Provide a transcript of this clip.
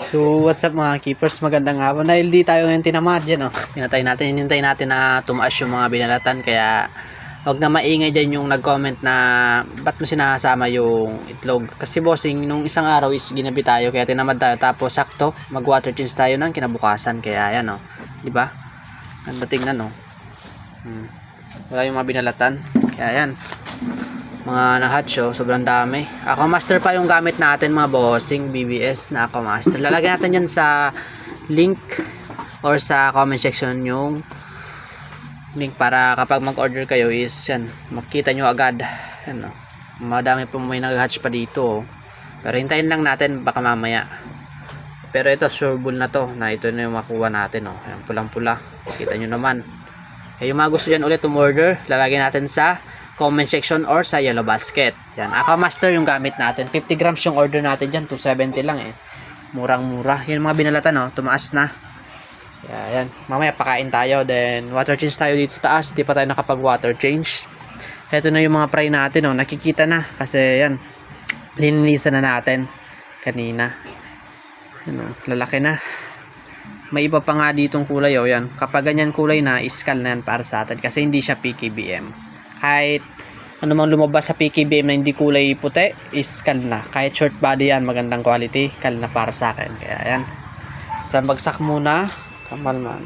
So, what's up mga keepers? Magandang hapon. Dahil di tayo ngayon tinamad yan, oh. Pinatay natin, hinintay natin na tumaas yung mga binalatan. Kaya, wag na maingay dyan yung nag-comment na ba't mo sinasama yung itlog. Kasi bossing, nung isang araw is ginabi tayo, kaya tinamad tayo. Tapos, sakto, mag-water change tayo ng kinabukasan. Kaya, yan, oh. Di ba? Ganda tingnan, oh. Hmm. Wala yung mga binalatan. Kaya, yan mga nahatcho, sobrang dami. Ako master pa yung gamit natin mga bossing BBS na ako master. Lalagyan natin yan sa link or sa comment section yung link para kapag mag-order kayo is yan, makita nyo agad. Yan, oh. Madami pa may nag-hatch pa dito. Pero hintayin lang natin baka mamaya. Pero ito sureable na to na ito na yung makuha natin. Oh. Ayan, pulang-pula. Kita nyo naman. Kaya yung mga gusto dyan ulit umorder, lalagyan natin sa comment section or sa yellow basket. Yan, Aka Master yung gamit natin. 50 grams yung order natin dyan, 270 lang eh. Murang-mura. Yan mga binalatan, no? tumaas na. Yan. Mamaya pakain tayo, then water change tayo dito sa taas. Di pa tayo nakapag-water change. Ito na yung mga fry natin, no? nakikita na. Kasi yan, linilisan na natin kanina. Yan, oh, lalaki na. May iba pa nga ditong kulay, oh, yan. Kapag ganyan kulay na, iskal na yan para sa atin. Kasi hindi siya PKBM kahit ano mang lumabas sa PKBM na hindi kulay puti, is kal na. Kahit short body yan, magandang quality, kal na para sa akin. Kaya yan. Sa bagsak muna, kamal man.